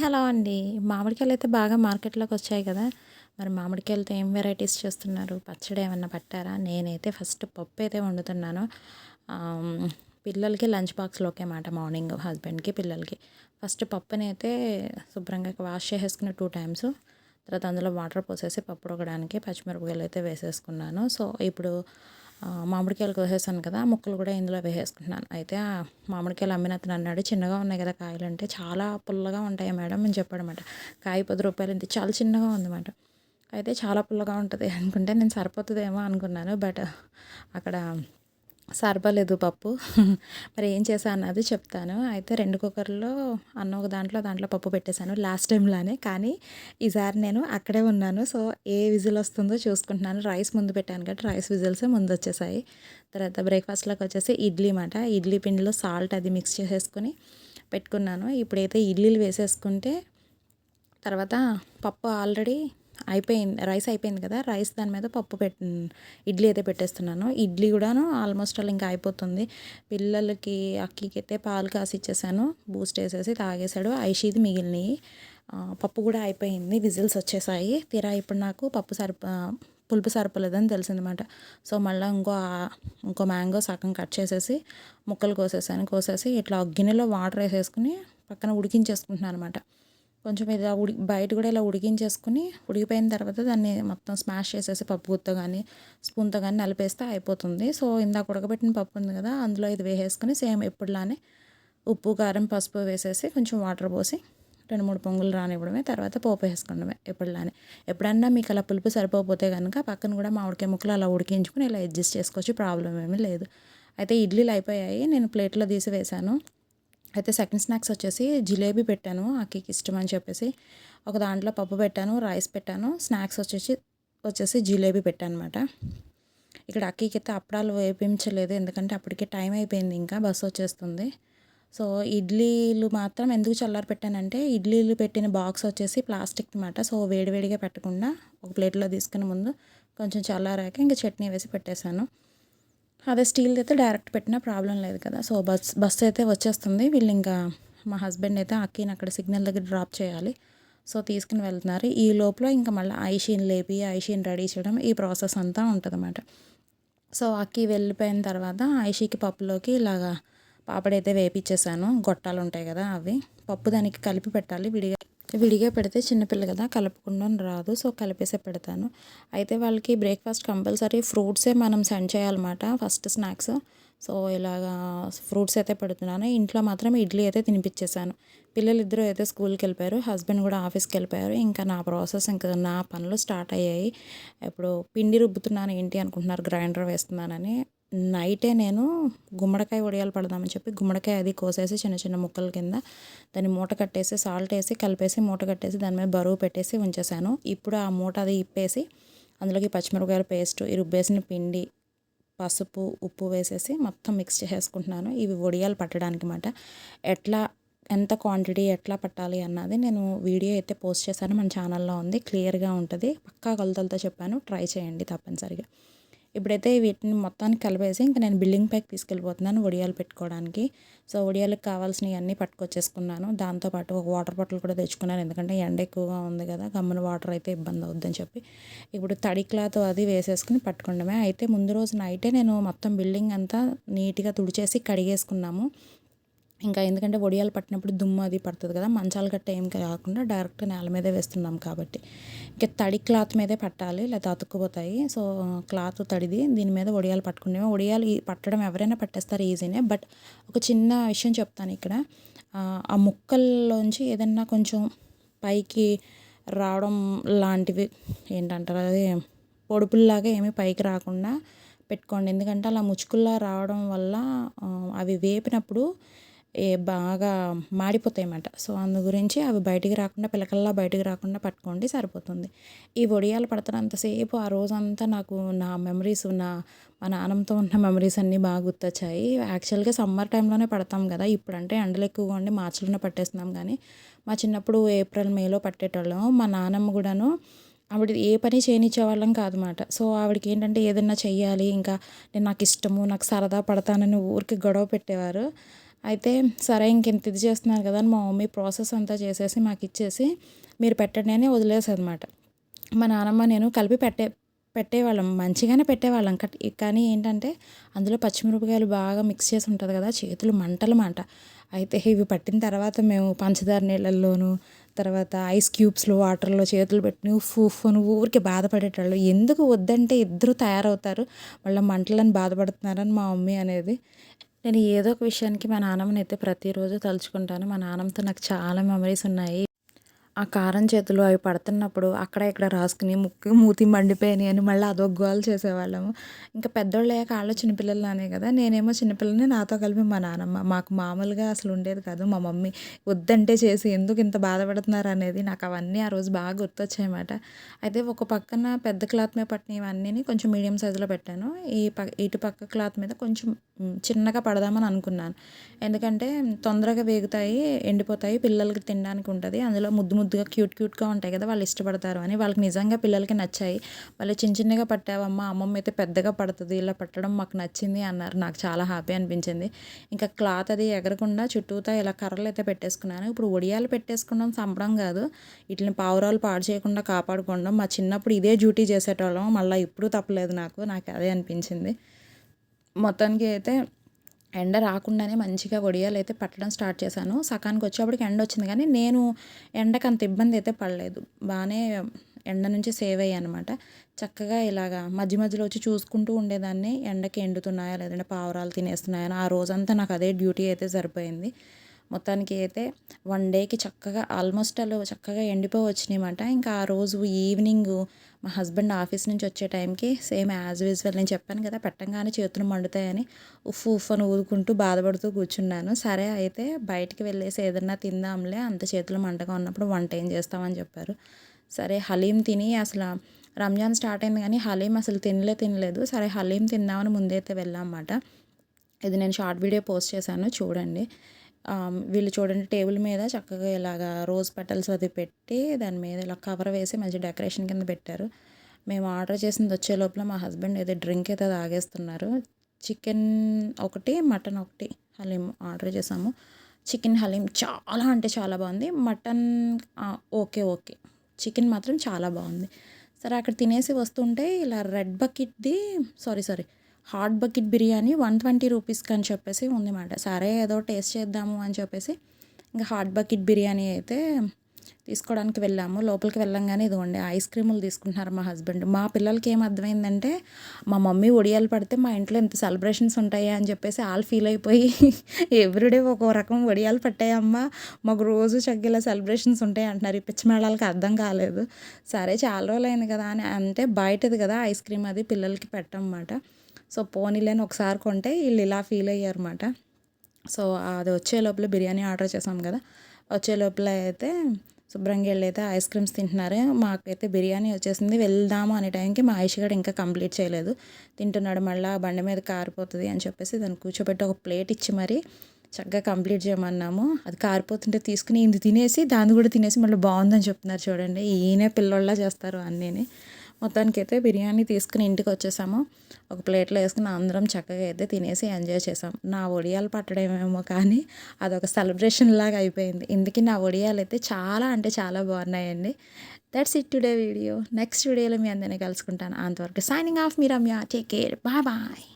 Hello అండి. మామిడికాయలు అయితే బాగా మార్కెట్లోకి వచ్చాయి కదా. మరి మామిడికాయలతో ఏం వెరైటీస్ చేస్తున్నారు? పచ్చడి ఏమన్నా పట్టారా? నేనైతే ఫస్ట్ పప్పు అయితే వండుతున్నాను పిల్లలకి లంచ్ బాక్స్లోకే మాట మార్నింగ్ హస్బెండ్కి పిల్లలకి. ఫస్ట్ పప్పుని అయితే శుభ్రంగా వాష్ చేసేసుకున్న టూ టైమ్స్. తర్వాత అందులో వాటర్ పోసేసి పప్పు ఉడకడానికి పచ్చిమిరపకాయలు అయితే వేసేసుకున్నాను. సో ఇప్పుడు మామిడికాయలు కోసేసాను కదా ముక్కలు కూడా ఇందులో వేసేసుకుంటున్నాను. అయితే ఆ మామిడికాయలు అమ్మిన అతను అన్నాడు చిన్నగా ఉన్నాయి కదా కాయలు అంటే చాలా పుల్లగా ఉంటాయి మేడం అని చెప్పాడనమాట కాయ పది రూపాయలు ఇంత చాలా చిన్నగా ఉందన్నమాట. అయితే చాలా పుల్లగా ఉంటుంది అనుకుంటే నేను సరిపోతుందేమో అనుకున్నాను బట్ అక్కడ సరిపోలేదు పప్పు. మరి ఏం చేశాను అన్నది చెప్తాను. అయితే రెండు కుక్కర్లో అన్న ఒక దాంట్లో దాంట్లో పప్పు పెట్టేశాను లాస్ట్ టైంలానే. కానీ ఈసారి నేను అక్కడే ఉన్నాను. సో ఏ విజిల్ వస్తుందో చూసుకుంటున్నాను. రైస్ ముందు పెట్టాను కాబట్టి రైస్ విజిల్స్ ముందు వచ్చేసాయి తర్వాత బ్రేక్ఫాస్ట్లోకి వచ్చేసి ఇడ్లీ మాట. ఇడ్లీ పిండిలో సాల్ట్ అది మిక్స్ చేసేసుకుని పెట్టుకున్నాను. ఇప్పుడైతే ఇడ్లీలు వేసేసుకుంటే తర్వాత పప్పు ఆల్రెడీ అయిపోయింది రైస్ అయిపోయింది కదా రైస్ దాని మీద పప్పు పెట్ ఇడ్లీ అయితే పెట్టేస్తున్నాను. ఇడ్లీ కూడాను ఆల్మోస్ట్ అలా ఇంకా అయిపోతుంది. పిల్లలకి అక్కికి అయితే పాలు కాసి ఇచ్చేసాను బూస్ట్ వేసేసి తాగేశాడు. ఐషీది మిగిలినవి. పప్పు కూడా అయిపోయింది విజిల్స్ వచ్చేసాయి. తీరా ఇప్పుడు నాకు పప్పు సరిప పులుపు సరిపోలేదని తెలిసిందన్నమాట సో మళ్ళీ ఇంకో ఇంకో మ్యాంగో సగం కట్ చేసేసి ముక్కలు కోసేసాను. కోసేసి ఇట్లా ఒక గిన్నెలో వాటర్ వేసేసుకుని పక్కన ఉడికించేసుకుంటున్నాను అనమాట కొంచెం ఇలా ఉడి బయట కూడా ఇలా ఉడికించేసుకుని ఉడికిపోయిన తర్వాత దాన్ని మొత్తం స్మాష్ చేసేసి పప్పు గుత్తో కానీ స్పూన్తో కానీ నలిపేస్తే అయిపోతుంది. సో ఇందాక ఉడకబెట్టిన పప్పు ఉంది కదా అందులో ఇది వేసేసుకుని సేమ్ ఎప్పుడులానే ఉప్పు కారం పసుపు వేసేసి కొంచెం వాటర్ పోసి రెండు మూడు పొంగులు రానివ్వడమే తర్వాత పోపు వేసుకోవడమే ఎప్పుడులానే ఎప్పుడన్నా మీకు అలా పులుపు సరిపోతే కనుక పక్కన కూడా మామిడికాయ ముక్కలు అలా ఉడికించుకుని ఇలా అడ్జస్ట్ చేసుకోవచ్చు ప్రాబ్లం ఏమీ లేదు. అయితే ఇడ్లీలు అయిపోయాయి నేను ప్లేట్లో తీసి వేశాను. అయితే సెకండ్ స్నాక్స్ వచ్చేసి జిలేబీ పెట్టాను అక్కకి ఇష్టం అని చెప్పేసి. ఒక దాంట్లో పప్పు పెట్టాను రైస్ పెట్టాను స్నాక్స్ వచ్చేసి వచ్చేసి జిలేబీ పెట్టాను అనమాట ఇక్కడ అక్కకి అయితే అప్పడాలు వేపించలేదు ఎందుకంటే అప్పటికే టైం అయిపోయింది ఇంకా బస్సు వచ్చేస్తుంది. సో ఇడ్లీలు మాత్రం ఎందుకు చల్లారి పెట్టానంటే ఇడ్లీలు పెట్టిన బాక్స్ వచ్చేసి ప్లాస్టిక్ అనమాట సో వేడివేడిగా పెట్టకుండా ఒక ప్లేట్లో తీసుకుని ముందు కొంచెం చల్లారాక ఇంకా చట్నీ వేసి పెట్టేశాను. అదే స్టీల్ అయితే డైరెక్ట్ పెట్టినా ప్రాబ్లం లేదు కదా. సో బస్ బస్ అయితే వచ్చేస్తుంది. వీళ్ళు ఇంకా మా హస్బెండ్ అయితే అక్కీని అక్కడ సిగ్నల్ దగ్గర డ్రాప్ చేయాలి. సో తీసుకుని వెళ్తున్నారు. ఈ లోపల ఇంకా మళ్ళీ ఐషీన్ లేపి ఐషీన్ రెడీ చేయడం ఈ ప్రాసెస్ అంతా ఉంటుందన్నమాట. సో అక్కి వెళ్ళిపోయిన తర్వాత ఐషీకి పప్పులోకి ఇలాగా పాపడైతే వేపించేసాను గొట్టాలు ఉంటాయి కదా అవి. పప్పు దానికి కలిపి పెట్టాలి. విడిగా విడిగా పెడితే చిన్నపిల్ల కదా కలపకుండా రాదు. సో కలిపేసే పెడతాను. అయితే వాళ్ళకి బ్రేక్ఫాస్ట్ కంపల్సరీ ఫ్రూట్సే మనం సెండ్ చేయాలన్నమాట ఫస్ట్ స్నాక్స్ సో ఇలాగా ఫ్రూట్స్ అయితే పెడుతున్నాను. ఇంట్లో మాత్రం ఇడ్లీ అయితే తినిపించేశాను. పిల్లలు అయితే స్కూల్కి వెళ్ళిపోయారు. హస్బెండ్ కూడా ఆఫీస్కి వెళ్ళిపోయారు. ఇంకా నా ప్రాసెస్ ఇంకా నా పనులు స్టార్ట్ అయ్యాయి. ఇప్పుడు పిండి రుబ్బుతున్నాను ఏంటి అనుకుంటున్నారు గ్రైండర్ వేస్తున్నానని. నైటే నేను గుమ్మడికాయ వడియాలు పడదామని చెప్పి గుమ్మడికాయ అది కోసేసి చిన్న చిన్న ముక్కల కింద దాన్ని మూట కట్టేసి సాల్ట్ వేసి కలిపేసి మూట కట్టేసి దాని మీద బరువు పెట్టేసి ఉంచేసాను. ఇప్పుడు ఆ మూట అది ఇప్పేసి అందులోకి పచ్చిమిరపకాయల పేస్ట్ ఈ రుబ్బేసిన పిండి పసుపు ఉప్పు వేసేసి మొత్తం మిక్స్ చేసేసుకుంటున్నాను. ఇవి వడియాలు పట్టడానికి మాట. ఎట్లా ఎంత క్వాంటిటీ ఎట్లా పట్టాలి అన్నది నేను వీడియో అయితే పోస్ట్ చేశాను. మన ఛానల్లో ఉంది క్లియర్గా ఉంటుంది. పక్కా కొలతలతో చెప్పాను. ట్రై చేయండి తప్పనిసరిగా. ఇప్పుడైతే వీటిని మొత్తాన్ని కలిపేసి ఇంకా నేను బిల్డింగ్ పైకి తీసుకెళ్ళిపోతున్నాను వడియాలు పెట్టుకోవడానికి. సో వడియాలకు కావాల్సినవి అన్నీ పట్టుకొచ్చేసుకున్నాను. దాంతోపాటు ఒక వాటర్ బాటిల్ కూడా తెచ్చుకున్నాను. ఎందుకంటే ఎండ ఎక్కువగా ఉంది కదా గమ్మున వాటర్ అయితే ఇబ్బంది అవుద్దని చెప్పి. ఇప్పుడు తడి క్లాత్ అది వేసేసుకుని పట్టుకోవడమే అయితే ముందు రోజు నైటే నేను మొత్తం బిల్డింగ్ అంతా నీట్గా తుడిచేసి కడిగేసుకున్నాము. ఇంకా ఎందుకంటే వడియాలు పట్టినప్పుడు దుమ్ము అది పడుతుంది కదా మంచాలు గట్ట ఏం కాకుండా డైరెక్ట్ నేల మీదే వేస్తున్నాం కాబట్టి. ఇంకా తడి క్లాత్ మీదే పట్టాలి లేదా అతుక్కుపోతాయి. సో క్లాత్ తడిది దీని మీద వడియాలు పట్టుకునేవి? వడియాలు పట్టడం ఎవరైనా పట్టేస్తారు ఈజీనే బట్ ఒక చిన్న విషయం చెప్తాను ఇక్కడ. ఆ, ముక్కల్లోంచి ఏదన్నా కొంచెం పైకి రావడం లాంటివి ఏంటంటారు అది పొడుపుల్లాగా ఏమీ పైకి రాకుండా పెట్టుకోండి. ఎందుకంటే అలా ముచ్చుకుల్లా రావడం వల్ల అవి వేపినప్పుడు ఏ బాగా మాడిపోతాయన్నమాట. సో అందు గురించి అవి బయటికి రాకుండా పిలకల్లా బయటికి రాకుండా పట్టుకోండి సరిపోతుంది. ఈ ఒడియాలు పడుతున్నంతసేపు ఆ రోజంతా నాకు నా మెమరీస్ నా మా నాన్నమ్మతో ఉన్న మెమరీస్ అన్నీ బాగా గుర్తొచ్చాయి. యాక్చువల్గా సమ్మర్ టైంలోనే పడతాం కదా ఇప్పుడంటే ఎండలు ఎక్కువగా ఉండి మార్చిలోనే పట్టేస్తున్నాం కానీ మా చిన్నప్పుడు ఏప్రిల్ మేలో పట్టేటోళ్ళం. మా నాన్నమ్మ కూడాను ఆవిడ ఏ పని చేయనిచ్చేవాళ్ళం కాదన్నమాట. సో ఆవిడకి ఏంటంటే ఏదైనా చెయ్యాలి ఇంకా నేను నాకు ఇష్టము నాకు సరదా పడతానని ఊరికి గొడవ పెట్టేవారు. అయితే సరే ఇంకెంత ఇది చేస్తున్నారు కదా అని మా మమ్మీ ప్రాసెస్ అంతా చేసేసి మాకు ఇచ్చేసి మీరు పెట్టండి అని వదిలేసనమాట మా నానమ్మ నేను కలిపి పెట్టే పెట్టేవాళ్ళం మంచిగానే పెట్టేవాళ్ళం. కట్ కానీ ఏంటంటే అందులో పచ్చిమిరపకాయలు బాగా మిక్స్ చేసి ఉంటుంది కదా చేతులు మంటలు మంట అయితే ఇవి పట్టిన తర్వాత మేము పంచదార నీళ్ళల్లోనూ తర్వాత ఐస్ క్యూబ్స్లో వాటర్లో చేతులు పెట్టి ఉఫ్ ఊరికి బాధపడేటోళ్ళు. ఎందుకు వద్దంటే ఇద్దరు తయారవుతారు. మళ్ళీ మంటలను బాధపడుతున్నారని మా మమ్మీ అనేది. నేను ఏదో ఒక విషయానికి మా నాన్నమ్మని అయితే ప్రతిరోజు తలుచుకుంటాను. మా నాన్నమ్మతో నాకు చాలా మెమరీస్ ఉన్నాయి. ఆ కారం చేతులు అవి పడుతున్నప్పుడు అక్కడ ఇక్కడ రాసుకుని ముక్కు మూతి మండిపోయినాయి అని మళ్ళీ అదొక గోల్ చేసేవాళ్ళము. ఇంకా పెద్దోళ్ళు అయ్యాక వాళ్ళు చిన్నపిల్లలానే కదా. నేనేమో చిన్నపిల్లని నాతో కలిపి మా నానమ్మ మాకు మామూలుగా అసలు ఉండేది కాదు. మా మమ్మీ వద్దంటే చేసి ఎందుకు ఇంత బాధపడుతున్నారు అనేది నాకు అవన్నీ ఆ రోజు బాగా గుర్తొచ్చాయన్నమాట అయితే ఒక పక్కన పెద్ద క్లాత్ మీద పట్టిన ఇవన్నీ కొంచెం మీడియం సైజులో పెట్టాను. ఈ పక్క ఇటు పక్క క్లాత్ మీద కొంచెం చిన్నగా పడదామని అనుకున్నాను. ఎందుకంటే తొందరగా వేగుతాయి ఎండిపోతాయి పిల్లలకి తినడానికి ఉంటుంది. అందులో ముద్దు ముద్దుగా క్యూట్ క్యూట్గా ఉంటాయి కదా వాళ్ళు ఇష్టపడతారు అని వాళ్ళకి నిజంగా పిల్లలకి నచ్చాయి. వాళ్ళు చిన్న చిన్నగా పట్టావమ్మా అమ్మమ్మ అయితే పెద్దగా పడుతుంది ఇలా పట్టడం మాకు నచ్చింది అన్నారు. నాకు చాలా హ్యాపీ అనిపించింది. ఇంకా క్లాత్ అది ఎగరకుండా చుట్టూతా ఇలా కర్రలు అయితే పెట్టేసుకున్నాను. ఇప్పుడు ఒడియాలు పెట్టేసుకున్నాం చంపడం కాదు. వీటిని పావురాలు పాడు చేయకుండా కాపాడుకోవడం మా చిన్నప్పుడు ఇదే డ్యూటీ చేసేటోళ్ళం మళ్ళీ ఇప్పుడు తప్పలేదు నాకు నాకు అదే అనిపించింది. మొత్తానికి అయితే ఎండ రాకుండానే మంచిగా వడియాలు అయితే పట్టడం స్టార్ట్ చేశాను. సకానికి వచ్చేప్పటికి ఎండ వచ్చింది కానీ నేను ఎండకు అంత ఇబ్బంది అయితే పడలేదు. బాగానే ఎండ నుంచి సేవ్ అయ్యాయి అనమాట చక్కగా ఇలాగా మధ్య మధ్యలో వచ్చి చూసుకుంటూ ఉండేదాన్ని. ఎండకి ఎండుతున్నాయా లేదంటే పావురాలు తినేస్తున్నాయా ఆ రోజంతా నాకు అదే డ్యూటీ అయితే సరిపోయింది. మొత్తానికి అయితే వన్ డేకి చక్కగా ఆల్మోస్ట్ అలా చక్కగా ఎండిపోవచ్చినాయమాట. ఇంకా ఆ రోజు ఈవినింగ్ మా హస్బెండ్ ఆఫీస్ నుంచి వచ్చే టైంకి సేమ్ యాజ్ యూజువల్ నేను చెప్పాను కదా పెట్టంగానే చేతులు మండుతాయని ఉఫ్ ఉఫ్ అని ఊదుకుంటూ బాధపడుతూ కూర్చున్నాను. సరే అయితే బయటికి వెళ్ళేసి ఏదన్నా తిందాంలే అంత చేతులు మంటగా ఉన్నప్పుడు వంట ఏం చేస్తామని చెప్పారు. సరే హలీం తిని అసలు రంజాన్ స్టార్ట్ అయింది కానీ హలీం అసలు తినలే తినలేదు. సరే హలీం తిందామని ముందైతే వెళ్ళాం అన్నమాట. ఇది నేను షార్ట్ వీడియో పోస్ట్ చేశాను చూడండి. వీళ్ళు చూడండి టేబుల్ మీద చక్కగా ఇలాగా రోజ్ పెటల్స్ అది పెట్టి దాని మీద ఇలా కవర్ వేసి మంచి డెకరేషన్ కింద పెట్టారు. మేము ఆర్డర్ చేసింది వచ్చే లోపల మా హస్బెండ్ ఏదో డ్రింక్ అయితే తాగేస్తున్నారు. చికెన్ ఒకటి మటన్ ఒకటి హలీం ఆర్డర్ చేసాము. చికెన్ హలీం చాలా అంటే చాలా బాగుంది. Mutton okay okay. చికెన్ మాత్రం చాలా బాగుంది. సరే అక్కడ తినేసి వస్తుంటే ఇలా red బకెట్ది sorry sorry hot bucket biryani one twenty రూపీస్కి అని చెప్పేసి ఉందన్నమాట సరే ఏదో టేస్ట్ చేద్దాము అని చెప్పేసి ఇంకా హాట్ బకెట్ బిర్యానీ అయితే తీసుకోవడానికి వెళ్ళాము. లోపలికి వెళ్ళంగానే ఇదిగోండి ఐస్ క్రీములు తీసుకుంటున్నారు మా హస్బెండ్. మా పిల్లలకి ఏం అర్థమైందంటే మా మమ్మీ ఒడియాలు పడితే మా ఇంట్లో ఇంత సెలబ్రేషన్స్ ఉంటాయా అని చెప్పేసి వాళ్ళు ఫీల్ అయిపోయి ఎవ్రీడే ఒక రకం ఒడియాలు పట్టాయమ్మా మాకు రోజు చగ్గిలా సెలబ్రేషన్స్ ఉంటాయి అంటున్నారు. ఈ పిచ్చిమేళాలకి అర్థం కాలేదు. సరే చాలా రోజులైంది కదా అని అంటే బయటది కదా ఐస్ క్రీమ్ అది పిల్లలకి పెట్టమన్నమాట. సో పోనీలేని ఒకసారి కొంటే వీళ్ళు ఇలా ఫీల్ అయ్యారు అనమాట సో అది వచ్చే లోపల బిర్యానీ ఆర్డర్ చేసాం కదా. వచ్చే లోపల అయితే శుభ్రంగా వెళ్ళి అయితే ఐస్ క్రీమ్స్ తింటున్నారు. మాకైతే బిర్యానీ వచ్చేసింది. వెళ్దాము అనే టైంకి మా ఐష్ ఇంకా కంప్లీట్ చేయలేదు. తింటున్నాడు మళ్ళీ బండి మీద కారిపోతుంది అని చెప్పేసి దాన్ని కూర్చోబెట్టి ఒక ప్లేట్ ఇచ్చి మరి చక్కగా కంప్లీట్ చేయమన్నాము. అది కారిపోతుంటే తీసుకుని ఇది తినేసి దాన్ని కూడా తినేసి మళ్ళీ బాగుందని చెప్తున్నారు చూడండి. ఈయనే పిల్లోళ్ళ చేస్తారు అన్నీని. మొత్తానికి అయితే బిర్యానీ తీసుకుని ఇంటికి వచ్చేసాము. ఒక ప్లేట్లో వేసుకుని అందరం చక్కగా అయితే తినేసి ఎంజాయ్ చేసాం. నా ఒడియాలు పట్టడమేమో కానీ అదొక సెలబ్రేషన్ లాగా అయిపోయింది. ఇందుకే నా ఒడియాలు అయితే చాలా అంటే చాలా బాగున్నాయండి. That's it today video next వీడియోలో మీ అందరినీ కలుసుకుంటాను. అంతవరకు సైనింగ్ ఆఫ్ మీ Ramya take care bye bye